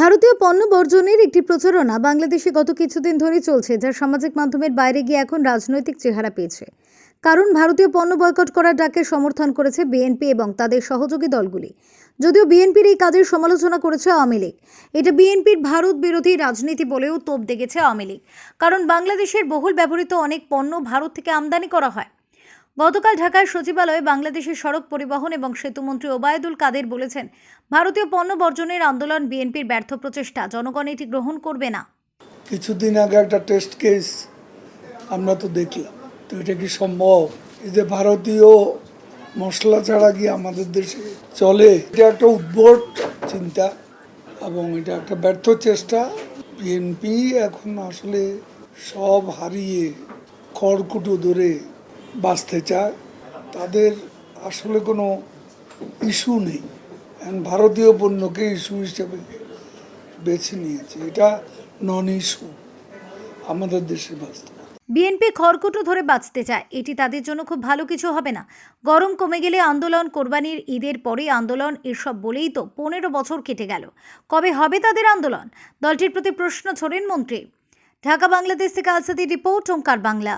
ভারতীয় পণ্য বর্জনের একটি প্রচারণা বাংলাদেশে গত কিছুদিন ধরেই চলছে, যা সামাজিক মাধ্যমের বাইরে গিয়ে এখন রাজনৈতিক চেহারা পেয়েছে। কারণ ভারতীয় পণ্য বয়কট করার ডাকে সমর্থন করেছে বিএনপি এবং তাদের সহযোগী দলগুলি। যদিও বিএনপির এই কাজের সমালোচনা করেছে আওয়ামী লীগ, এটা বিএনপির ভারত বিরোধী রাজনীতি বলেও তোপ দেখেছে আওয়ামী লীগ। কারণ বাংলাদেশের বহুল ব্যবহৃত অনেক পণ্য ভারত থেকে আমদানি করা হয়। গতকাল ঢাকার সচিবালয়ে বাংলাদেশের সড়ক পরিবহন এবং সেতুমন্ত্রী ওবায়দুল কাদের বলেছেন, ভারতীয় পণ্য বর্জনের আন্দোলন বিএনপির ব্যর্থ প্রচেষ্টা, জনগণ এটি গ্রহণ করবে না। কিছুদিন আগে একটা টেস্ট কেস আমরা তো দেখলাম, তো এটা কি সম্ভব? এই যে ভারতীয় মশলা ছাড়া কি আমাদের দেশে চলে? এটা একটা উদ্ভট চিন্তা এবং এটা একটা ব্যর্থ চেষ্টা। বিএনপি এখন আসলে সব হারিয়ে খড়কুটো ধরে বাঁচতে চায়, তাদের আসলে কোনো ইস্যু নেই। ভারতীয় পণ্যকে ইস্যু হিসেবে বেছে নিয়েছে। এটা নন ইস্যু আমাদের দেশে বাস্তব বিএনপি খড়কুটো ধরে বাঁচতে চায়। এটি তাদের জন্য খুব ভালো কিছু হবে না। গরম কমে গেলে আন্দোলন, কোরবানির ঈদের পরে আন্দোলন, এসব বলেই তো পনেরো বছর কেটে গেল। কবে হবে তাদের আন্দোলন? দলটির প্রতি প্রশ্ন ছোড়েন মন্ত্রী। ঢাকা, বাংলাদেশ থেকে আলসাদি রিপোর্ট, ওঙ্কার বাংলা।